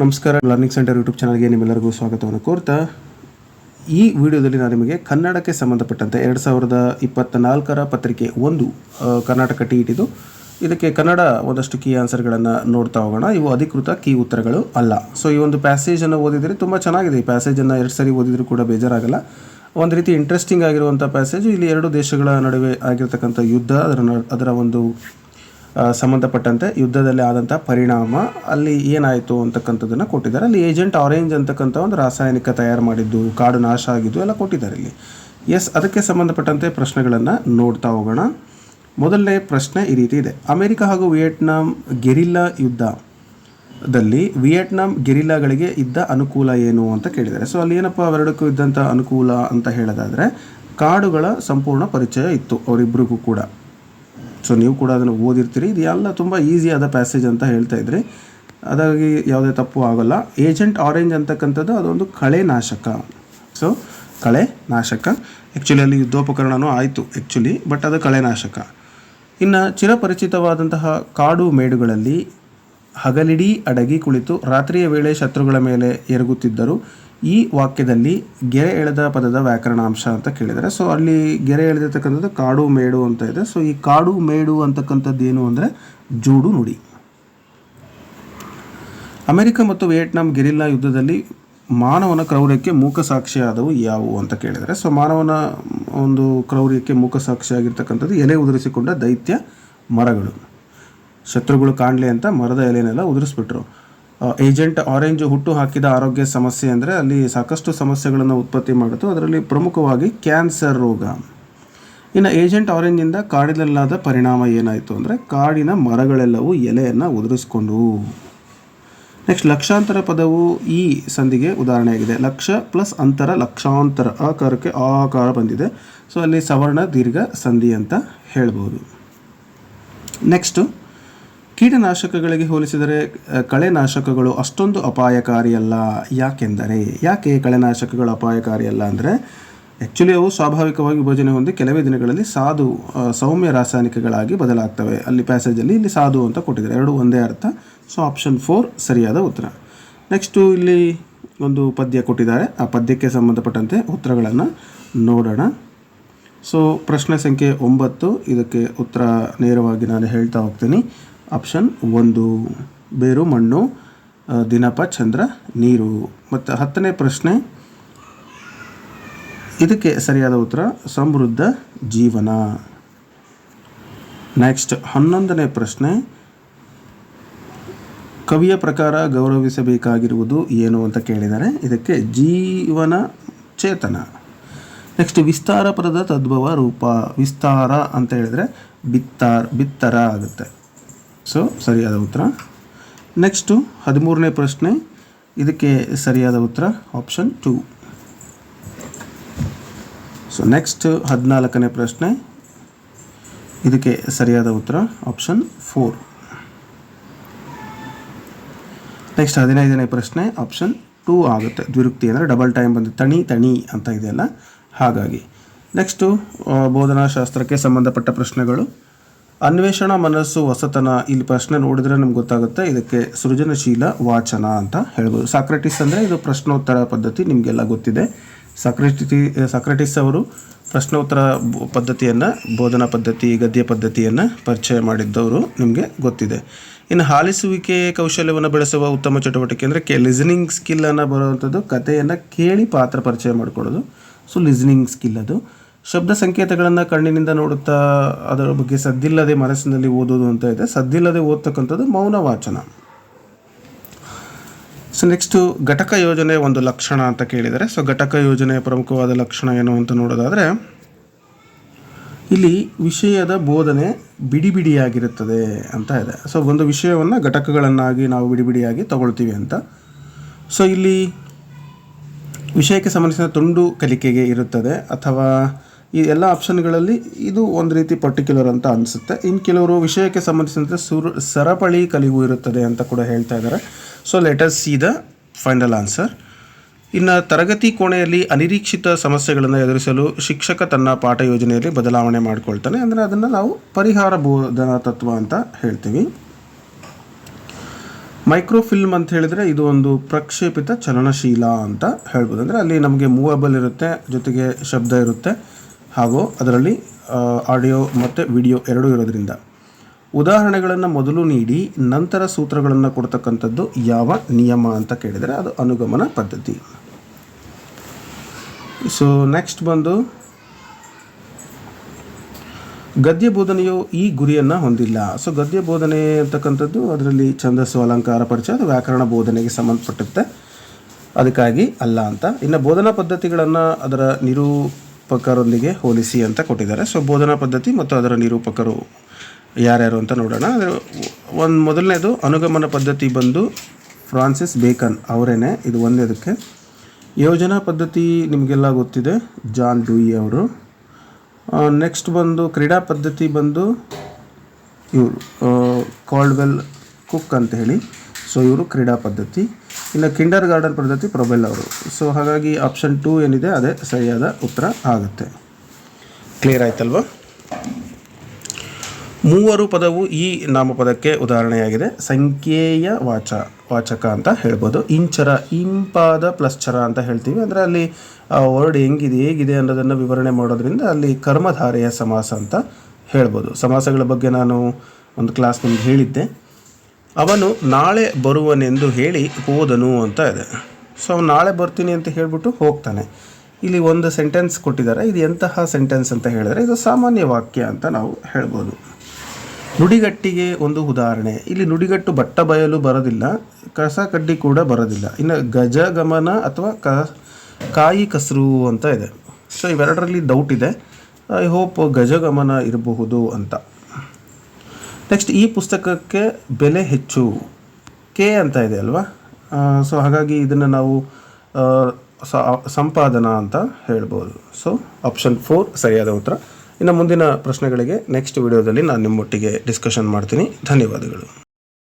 ನಮಸ್ಕಾರ. Learning centre YouTube ಚಾನಲ್ಗೆ ನಿಮ್ಮೆಲ್ಲರಿಗೂ ಸ್ವಾಗತವನ್ನು ಕೋರ್ತಾ ಈ ವಿಡಿಯೋದಲ್ಲಿ ನಾನು ನಿಮಗೆ ಕನ್ನಡಕ್ಕೆ ಸಂಬಂಧಪಟ್ಟಂತೆ ಎರಡು ಸಾವಿರದ ಇಪ್ಪತ್ತ ನಾಲ್ಕರ ಪತ್ರಿಕೆ ಒಂದು ಕರ್ನಾಟಕ ಟಿ ಇಟ್ಟಿದ್ದು ಇದಕ್ಕೆ ಕನ್ನಡ ಒಂದಷ್ಟು ಕೀ ಆನ್ಸರ್ಗಳನ್ನು ನೋಡ್ತಾ ಹೋಗೋಣ. ಇವು ಅಧಿಕೃತ ಕೀ ಉತ್ತರಗಳು ಅಲ್ಲ. ಸೊ ಈ ಒಂದು ಪ್ಯಾಸೇಜನ್ನು ಓದಿದರೆ ತುಂಬ ಚೆನ್ನಾಗಿದೆ. ಈ ಪ್ಯಾಸೇಜನ್ನು ಎರಡು ಸರಿ ಓದಿದರೂ ಕೂಡ ಬೇಜಾರಾಗಲ್ಲ. ಒಂದು ರೀತಿ ಇಂಟ್ರೆಸ್ಟಿಂಗ್ ಆಗಿರುವಂಥ ಪ್ಯಾಸೇಜು ಇಲ್ಲಿ ಎರಡು ದೇಶಗಳ ನಡುವೆ ಆಗಿರತಕ್ಕಂಥ ಯುದ್ಧ, ಅದರ ಅದರ ಒಂದು ಸಂಬಂಧಪಟ್ಟಂತೆ ಯುದ್ಧದಲ್ಲಿ ಆದಂಥ ಪರಿಣಾಮ, ಅಲ್ಲಿ ಏನಾಯಿತು ಅಂತಕ್ಕಂಥದ್ದನ್ನು ಕೊಟ್ಟಿದ್ದಾರೆ. ಅಲ್ಲಿ ಏಜೆಂಟ್ ಆರೆಂಜ್ ಅಂತಕ್ಕಂಥ ಒಂದು ರಾಸಾಯನಿಕ ತಯಾರು ಮಾಡಿದ್ದು, ಕಾಡು ನಾಶ ಆಗಿದ್ದು ಎಲ್ಲ ಕೊಟ್ಟಿದ್ದಾರೆ ಇಲ್ಲಿ. ಎಸ್, ಅದಕ್ಕೆ ಸಂಬಂಧಪಟ್ಟಂತೆ ಪ್ರಶ್ನೆಗಳನ್ನು ನೋಡ್ತಾ ಹೋಗೋಣ. ಮೊದಲನೇ ಪ್ರಶ್ನೆ ಈ ರೀತಿ ಇದೆ. ಅಮೆರಿಕ ಹಾಗೂ ವಿಯೆಟ್ನಾಂ ಗೆರಿಲ್ಲಾ ಯುದ್ಧದಲ್ಲಿ ವಿಯೆಟ್ನಾಂ ಗೆರಿಲ್ಲಾಗಳಿಗೆ ಇದ್ದ ಅನುಕೂಲ ಏನು ಅಂತ ಕೇಳಿದ್ದಾರೆ. ಸೊ ಅಲ್ಲಿ ಏನಪ್ಪ ಅವೆರಡಕ್ಕೂ ಇದ್ದಂಥ ಅನುಕೂಲ ಅಂತ ಹೇಳೋದಾದರೆ, ಕಾಡುಗಳ ಸಂಪೂರ್ಣ ಪರಿಚಯ ಇತ್ತು ಅವರಿಬ್ಬರಿಗೂ ಕೂಡ. ಸೊ ನೀವು ಕೂಡ ಅದನ್ನು ಓದಿರ್ತೀರಿ. ಇದು ಎಲ್ಲ ತುಂಬ ಈಸಿಯಾದ ಪ್ಯಾಸೇಜ್ ಅಂತ ಹೇಳ್ತಾ ಇದ್ರಿ. ಅದಾಗಿ ಯಾವುದೇ ತಪ್ಪು ಆಗೋಲ್ಲ. ಏಜೆಂಟ್ ಆರೆಂಜ್ ಅಂತಕ್ಕಂಥದ್ದು ಅದೊಂದು ಕಳೆ ನಾಶಕ. ಸೊ ಕಳೆ ನಾಶಕ. ಆ್ಯಕ್ಚುಲಿ ಅಲ್ಲಿ ಯುದ್ಧೋಪಕರಣನೂ ಆಯಿತು ಆ್ಯಕ್ಚುಲಿ ಬಟ್ ಅದು ಕಳೆ ನಾಶಕ. ಇನ್ನು ಚಿರಪರಿಚಿತವಾದಂತಹ ಕಾಡು ಮೇಡುಗಳಲ್ಲಿ ಹಗಲಿಡೀ ಅಡಗಿ ಕುಳಿತು ರಾತ್ರಿಯ ವೇಳೆ ಶತ್ರುಗಳ ಮೇಲೆ ಎರಗುತ್ತಿದ್ದರು. ಈ ವಾಕ್ಯದಲ್ಲಿ ಗೆರೆ ಎಳೆದ ಪದದ ವ್ಯಾಕರಣಾಂಶ ಅಂತ ಕೇಳಿದರೆ ಸೊ ಅಲ್ಲಿ ಗೆರೆ ಎಳೆದಿರ್ತಕ್ಕಂಥದ್ದು ಕಾಡು ಮೇಡು ಅಂತ ಇದೆ. ಸೊ ಈ ಕಾಡು ಮೇಡು ಅಂತಕ್ಕಂಥದ್ದು ಏನು ಅಂದರೆ ಜೂಡು ನುಡಿ. ಅಮೆರಿಕ ಮತ್ತು ವಿಯೆಟ್ನಾಂ ಗೆರಿಲ್ಲಾ ಯುದ್ಧದಲ್ಲಿ ಮಾನವನ ಕ್ರೌರ್ಯಕ್ಕೆ ಮೂಕ ಸಾಕ್ಷಿಯಾದವು ಯಾವುವು ಅಂತ ಕೇಳಿದರೆ ಸೊ ಮಾನವನ ಒಂದು ಕ್ರೌರ್ಯಕ್ಕೆ ಮೂಕ ಸಾಕ್ಷಿಯಾಗಿರ್ತಕ್ಕಂಥದ್ದು ಎಲೆ ಉದುರಿಸಿಕೊಂಡ ದೈತ್ಯ ಮರಗಳು. ಶತ್ರುಗಳು ಕಾಣಲಿ ಅಂತ ಮರದ ಎಲೆನೆಲ್ಲ ಉದುರಿಸ್ಬಿಟ್ರು. ಏಜೆಂಟ್ ಆರೆಂಜ್ ಹುಟ್ಟು ಹಾಕಿದ ಆರೋಗ್ಯ ಸಮಸ್ಯೆ ಅಂದರೆ ಅಲ್ಲಿ ಸಾಕಷ್ಟು ಸಮಸ್ಯೆಗಳನ್ನು ಉತ್ಪತ್ತಿ ಮಾಡಿತು ಅದರಲ್ಲಿ ಪ್ರಮುಖವಾಗಿ ಕ್ಯಾನ್ಸರ್ ರೋಗ. ಇನ್ನು ಏಜೆಂಟ್ ಆರೆಂಜಿಂದ ಕಾಡಿನಲ್ಲಾದ ಪರಿಣಾಮ ಏನಾಯಿತು ಅಂದರೆ ಕಾಡಿನ ಮರಗಳೆಲ್ಲವೂ ಎಲೆಯನ್ನು ಉದುರಿಸ್ಕೊಂಡು. ನೆಕ್ಸ್ಟ್ ಲಕ್ಷಾಂತರ ಪದವು ಈ ಸಂಧಿಗೆ ಉದಾಹರಣೆಯಾಗಿದೆ. ಲಕ್ಷ ಪ್ಲಸ್ ಅಂತರ ಲಕ್ಷಾಂತರ ಆಕಾರಕ್ಕೆ ಆಕಾರ ಬಂದಿದೆ. ಸೊ ಅಲ್ಲಿ ಸವರ್ಣ ದೀರ್ಘ ಸಂಧಿ ಅಂತ ಹೇಳ್ಬೋದು. ನೆಕ್ಸ್ಟು ಕೀಟನಾಶಕಗಳಿಗೆ ಹೋಲಿಸಿದರೆ ಕಳೆನಾಶಕಗಳು ಅಷ್ಟೊಂದು ಅಪಾಯಕಾರಿಯಲ್ಲ. ಯಾಕೆಂದರೆ, ಯಾಕೆ ಕಳೆನಾಶಕಗಳು ಅಪಾಯಕಾರಿಯಲ್ಲ ಅಂದರೆ ಆ್ಯಕ್ಚುಲಿ ಅವು ಸ್ವಾಭಾವಿಕವಾಗಿ ವಿಭಜನೆ ಹೊಂದಿ ಕೆಲವೇ ದಿನಗಳಲ್ಲಿ ಸಾಧು ಸೌಮ್ಯ ರಾಸಾಯನಿಕಗಳಾಗಿ ಬದಲಾಗ್ತವೆ. ಅಲ್ಲಿ ಪ್ಯಾಸೇಜಲ್ಲಿ ಇಲ್ಲಿ ಸಾಧು ಅಂತ ಕೊಟ್ಟಿದ್ದಾರೆ. ಎರಡು ಒಂದೇ ಅರ್ಥ. ಸೊ ಆಪ್ಷನ್ ಫೋರ್ ಸರಿಯಾದ ಉತ್ತರ. ನೆಕ್ಸ್ಟು ಇಲ್ಲಿ ಒಂದು ಪದ್ಯ ಕೊಟ್ಟಿದ್ದಾರೆ. ಆ ಪದ್ಯಕ್ಕೆ ಸಂಬಂಧಪಟ್ಟಂತೆ ಉತ್ತರಗಳನ್ನು ನೋಡೋಣ. ಸೊ ಪ್ರಶ್ನೆ ಸಂಖ್ಯೆ ಒಂಬತ್ತು. ಇದಕ್ಕೆ ಉತ್ತರ ನೇರವಾಗಿ ನಾನು ಹೇಳ್ತಾ ಹೋಗ್ತೀನಿ. ಆಪ್ಷನ್ ಒಂದು ಬೇರು, ಮಣ್ಣು ದಿನಪ, ಚಂದ್ರ, ನೀರು. ಮತ್ತು ಹತ್ತನೇ ಪ್ರಶ್ನೆ, ಇದಕ್ಕೆ ಸರಿಯಾದ ಉತ್ತರ, ಸಮೃದ್ಧ ಜೀವನ. ನೆಕ್ಸ್ಟ್ ಹನ್ನೊಂದನೇ ಪ್ರಶ್ನೆ, ಕವಿಯ ಪ್ರಕಾರ ಗೌರವಿಸಬೇಕಾಗಿರುವುದು ಏನು ಅಂತ ಕೇಳಿದ್ದಾರೆ ಇದಕ್ಕೆ ಜೀವನ ಚೇತನ. ನೆಕ್ಸ್ಟ್ ವಿಸ್ತಾರ ಪದದ ತದ್ಭವ ರೂಪ, ವಿಸ್ತಾರ ಅಂತ ಹೇಳಿದರೆ ಬಿತ್ತಾರ್, ಬಿತ್ತರ ಆಗುತ್ತೆ. ಸೊ, ಸರಿಯಾದ ಉತ್ತರ. ನೆಕ್ಸ್ಟು ಹದಿಮೂರನೇ ಪ್ರಶ್ನೆ. ಇದಕ್ಕೆ ಸರಿಯಾದ ಉತ್ತರ ಆಪ್ಷನ್ ಟು ಸೊ ನೆಕ್ಸ್ಟ್ ಹದಿನಾಲ್ಕನೇ ಪ್ರಶ್ನೆ. ಇದಕ್ಕೆ ಸರಿಯಾದ ಉತ್ತರ ಆಪ್ಷನ್ ಫೋರ್ ನೆಕ್ಸ್ಟ್ ಹದಿನೈದನೇ ಪ್ರಶ್ನೆ ಆಪ್ಷನ್ ಟೂ ಆಗುತ್ತೆ. ದ್ವಿರುಕ್ತಿ ಅಂದರೆ ಡಬಲ್ ಟೈಮ್ ಬಂದು ತಣಿ ತಣಿ ಅಂತ ಇದೆಯಲ್ಲ? ಹಾಗಾಗಿ. ನೆಕ್ಸ್ಟು ಬೋಧನಾಶಾಸ್ತ್ರಕ್ಕೆ ಸಂಬಂಧಪಟ್ಟ ಪ್ರಶ್ನೆಗಳು. ಅನ್ವೇಷಣಾ ಮನಸ್ಸು ಹೊಸತನ ಇಲ್ಲಿ ಪ್ರಶ್ನೆ ನೋಡಿದ್ರೆ ನಮ್ಗೆ ಗೊತ್ತಾಗುತ್ತೆ. ಇದಕ್ಕೆ ಸೃಜನಶೀಲ ವಾಚನ ಅಂತ ಹೇಳ್ಬೋದು. ಸಾಕ್ರೆಟಿಸ್ ಅಂದರೆ ಇದು ಪ್ರಶ್ನೋತ್ತರ ಪದ್ಧತಿ, ನಿಮಗೆಲ್ಲ ಗೊತ್ತಿದೆ. ಸಾಕ್ರೆಟಿ ಸಾಕ್ರೆಟಿಸ್ ಅವರು ಪ್ರಶ್ನೋತ್ತರ ಪದ್ಧತಿಯನ್ನು, ಬೋಧನಾ ಪದ್ಧತಿ, ಗದ್ಯ ಪದ್ಧತಿಯನ್ನು ಪರಿಚಯ ಮಾಡಿದ್ದವರು ನಿಮಗೆ ಗೊತ್ತಿದೆ. ಇನ್ನು ಆಲಿಸುವಿಕೆ ಕೌಶಲ್ಯವನ್ನು ಬೆಳೆಸುವ ಉತ್ತಮ ಚಟುವಟಿಕೆ ಅಂದರೆ ಕೆ ಲಿಸನಿಂಗ್ ಸ್ಕಿಲ್ಲನ್ನು ಬರುವಂಥದ್ದು ಕಥೆಯನ್ನು ಕೇಳಿ ಪಾತ್ರ ಪರಿಚಯ ಮಾಡಿಕೊಡೋದು ಸೊ ಲಿಸನಿಂಗ್ ಸ್ಕಿಲ್ ಅದು. ಶಬ್ದ ಸಂಕೇತಗಳನ್ನು ಕಣ್ಣಿನಿಂದ ನೋಡುತ್ತಾ ಅದರ ಬಗ್ಗೆ ಸದ್ದಿಲ್ಲದೆ ಮನಸ್ಸಿನಲ್ಲಿ ಓದೋದು ಅಂತ ಇದೆ. ಸದ್ದಿಲ್ಲದೆ ಓದ್ತಕ್ಕಂಥದ್ದು ಮೌನ ವಾಚನ ಸೊ ನೆಕ್ಸ್ಟು ಘಟಕ ಯೋಜನೆ ಒಂದು ಲಕ್ಷಣ ಅಂತ ಕೇಳಿದರೆ ಸೊ ಘಟಕ ಯೋಜನೆಯ ಪ್ರಮುಖವಾದ ಲಕ್ಷಣ ಏನು ಅಂತ ನೋಡೋದಾದರೆ, ಇಲ್ಲಿ ವಿಷಯದ ಬೋಧನೆ ಬಿಡಿ ಬಿಡಿಯಾಗಿರುತ್ತದೆ ಅಂತ ಇದೆ. ಸೊ ಒಂದು ವಿಷಯವನ್ನು ಘಟಕಗಳನ್ನಾಗಿ ನಾವು ಬಿಡಿ ಬಿಡಿಯಾಗಿ ತಗೊಳ್ತೀವಿ ಅಂತ. ಸೊ ಇಲ್ಲಿ ವಿಷಯಕ್ಕೆ ಸಂಬಂಧಿಸಿದ ತುಂಡು ಕಲಿಕೆಗೆ ಇರುತ್ತದೆ, ಅಥವಾ ಈ ಎಲ್ಲ ಆಪ್ಷನ್ಗಳಲ್ಲಿ ಇದು ಒಂದು ರೀತಿ ಪರ್ಟಿಕ್ಯುಲರ್ ಅಂತ ಅನಿಸುತ್ತೆ. ಇನ್ನು ಕೆಲವರು ವಿಷಯಕ್ಕೆ ಸಂಬಂಧಿಸಿದಂತೆ ಸುರು, ಸರಪಳಿ ಕಲಿವು ಇರುತ್ತದೆ ಅಂತ ಕೂಡ ಹೇಳ್ತಾ ಇದ್ದಾರೆ so let's see the final answer ಇನ್ನು ತರಗತಿ ಕೋಣೆಯಲ್ಲಿ ಅನಿರೀಕ್ಷಿತ ಸಮಸ್ಯೆಗಳನ್ನು ಎದುರಿಸಲು ಶಿಕ್ಷಕ ತನ್ನ ಪಾಠ ಯೋಜನೆಯಲ್ಲಿ ಬದಲಾವಣೆ ಮಾಡಿಕೊಳ್ತಾನೆ. ಅಂದರೆ ಅದನ್ನು ನಾವು ಪರಿಹಾರ ಬೋಧನಾ ತತ್ವ ಅಂತ ಹೇಳ್ತೀವಿ. ಮೈಕ್ರೋಫಿಲ್ಮ್ ಅಂತ ಹೇಳಿದರೆ ಇದು ಒಂದು ಪ್ರಕ್ಷೇಪಿತ ಚಲನಶೀಲ ಅಂತ ಹೇಳ್ಬೋದು. ಅಂದರೆ ಅಲ್ಲಿ ನಮಗೆ ಮೂವಬಲ್ ಇರುತ್ತೆ, ಜೊತೆಗೆ ಶಬ್ದ ಇರುತ್ತೆ. ಹಾಗೂ ಅದರಲ್ಲಿ ಆಡಿಯೋ ಮತ್ತು ವಿಡಿಯೋ ಎರಡೂ ಇರೋದ್ರಿಂದ. ಉದಾಹರಣೆಗಳನ್ನು ಮೊದಲು ನೀಡಿ, ನಂತರ ಸೂತ್ರಗಳನ್ನು ಕೊಡ್ತಕ್ಕಂಥದ್ದು ಯಾವ ನಿಯಮ ಅಂತ ಕೇಳಿದರೆ ಅದು ಅನುಗಮನ ಪದ್ಧತಿ. ಸೊ ನೆಕ್ಸ್ಟ್ ಬಂದು, ಗದ್ಯ ಬೋಧನೆಯು ಈ ಗುರಿಯನ್ನು ಹೊಂದಿಲ್ಲ. ಸೊ ಗದ್ಯ ಬೋಧನೆ ಅಂತಕ್ಕಂಥದ್ದು ಅದರಲ್ಲಿ ಛಂದಸ್ಸು, ಅಲಂಕಾರ, ಪರಿಚಯ ಅದು ವ್ಯಾಕರಣ ಬೋಧನೆಗೆ ಸಂಬಂಧಪಟ್ಟಿರುತ್ತೆ ಅದಕ್ಕಾಗಿ ಅಲ್ಲ ಅಂತ. ಇನ್ನು ಬೋಧನಾ ಪದ್ಧತಿಗಳನ್ನು ಅದರ ನಿರೂಪಕರೊಂದಿಗೆ ಹೋಲಿಸಿ ಅಂತ ಕೊಟ್ಟಿದ್ದಾರೆ. ಸೊ ಬೋಧನಾ ಪದ್ಧತಿ ಮತ್ತು ಅದರ ನಿರೂಪಕರು ಯಾರ್ಯಾರು ಅಂತ ನೋಡೋಣ. ಅದರ ಒಂದು ಮೊದಲನೇದು ಅನುಗಮನ ಪದ್ಧತಿ ಬಂದು ಫ್ರಾನ್ಸಿಸ್ ಬೇಕನ್ ಅವರೇನೆ. ಇದು ಒಂದೇದಕ್ಕೆ. ಯೋಜನಾ ಪದ್ಧತಿ ನಿಮಗೆಲ್ಲ ಗೊತ್ತಿದೆ. ಜಾನ್ ಡೂಯಿ ಅವರು. ನೆಕ್ಸ್ಟ್ ಬಂದು ಕ್ರೀಡಾ ಪದ್ಧತಿ ಬಂದು ಇವರು ಕಾಲ್ಡ್ವೆಲ್ ಕುಕ್ ಅಂತ ಹೇಳಿ. ಸೊ ಇವರು ಕ್ರೀಡಾ ಪದ್ಧತಿ. ಇನ್ನು ಕಿಂಡರ್ ಗಾರ್ಡನ್ ಪದ್ಧತಿ ಪ್ರೊಬೆಲ್ ಅವರು. ಸೊ ಹಾಗಾಗಿ ಆಪ್ಷನ್ ಟೂ ಏನಿದೆ, ಅದೇ ಸರಿಯಾದ ಉತ್ತರ ಆಗುತ್ತೆ. ಕ್ಲಿಯರ್ ಆಯ್ತಲ್ವಾ? ಮೂವರು ಪದವು ಈ ನಾಮಪದಕ್ಕೆ ಉದಾಹರಣೆಯಾಗಿದೆ. ಸಂಖ್ಯೆಯ ವಾಚ, ವಾಚಕ ಅಂತ ಹೇಳ್ಬೋದು. ಇಂಚರ, ಇಂಪಾದ ಪ್ಲಸ್ ಚರ ಅಂತ ಹೇಳ್ತೀವಿ. ಅಂದರೆ ಅಲ್ಲಿ ವರ್ಡ್ ಹೆಂಗಿದೆ, ಹೇಗಿದೆ ಅನ್ನೋದನ್ನು ವಿವರಣೆ ಮಾಡೋದ್ರಿಂದ ಅಲ್ಲಿ ಕರ್ಮಧಾರೆಯ ಸಮಾಸ ಅಂತ ಹೇಳ್ಬೋದು. ಸಮಾಸಗಳ ಬಗ್ಗೆ ನಾನು ಒಂದು ಕ್ಲಾಸ್ ನಿಮ್ಗೆ ಹೇಳಿದ್ದೆ. ಅವನು ನಾಳೆ ಬರುವನೆಂದು ಹೇಳಿ ಹೋದನು ಅಂತ ಇದೆ. ಸೊ ಅವನು ನಾಳೆ ಬರ್ತೀನಿ ಅಂತ ಹೇಳಿಬಿಟ್ಟು ಹೋಗ್ತಾನೆ. ಇಲ್ಲಿ ಒಂದು ಸೆಂಟೆನ್ಸ್ ಕೊಟ್ಟಿದ್ದಾರೆ. ಇದು ಎಂತಹ ಸೆಂಟೆನ್ಸ್ ಅಂತ ಹೇಳಿದ್ರೆ, ಇದು ಸಾಮಾನ್ಯ ವಾಕ್ಯ ಅಂತ ನಾವು ಹೇಳ್ಬೋದು. ನುಡಿಗಟ್ಟಿಗೆ ಒಂದು ಉದಾಹರಣೆ. ಇಲ್ಲಿ ನುಡಿಗಟ್ಟು ಬಟ್ಟ ಬಯಲು ಬರೋದಿಲ್ಲ, ಕಸ ಕಡ್ಡಿ ಕೂಡ ಬರೋದಿಲ್ಲ. ಇನ್ನು ಗಜಗಮನ ಅಥವಾ ಕ, ಕಾಯಿ ಕಸರು ಅಂತ ಇದೆ. ಸೊ ಇವೆರಡರಲ್ಲಿ ಡೌಟ್ ಇದೆ. ಐ ಹೋಪ್ ಗಜಗಮನ ಇರಬಹುದು ಅಂತ. ನೆಕ್ಸ್ಟ್ ಈ ಪುಸ್ತಕಕ್ಕೆ ಬೆಲೆ ಹೆಚ್ಚು. ಕೆ ಅಂತ ಇದೆ ಅಲ್ವಾ? ಸೊ ಹಾಗಾಗಿ ಇದನ್ನು ನಾವು ಸಂಪಾದನಾ ಅಂತ ಹೇಳ್ಬೋದು. ಸೊ ಆಪ್ಷನ್ ಫೋರ್ ಸರಿಯಾದ ಉತ್ತರ. ಇನ್ನು ಮುಂದಿನ ಪ್ರಶ್ನೆಗಳಿಗೆ ನೆಕ್ಸ್ಟ್ ವಿಡಿಯೋದಲ್ಲಿ ನಾನು ನಿಮ್ಮೊಟ್ಟಿಗೆ ಡಿಸ್ಕಷನ್ ಮಾಡ್ತೀನಿ. ಧನ್ಯವಾದಗಳು.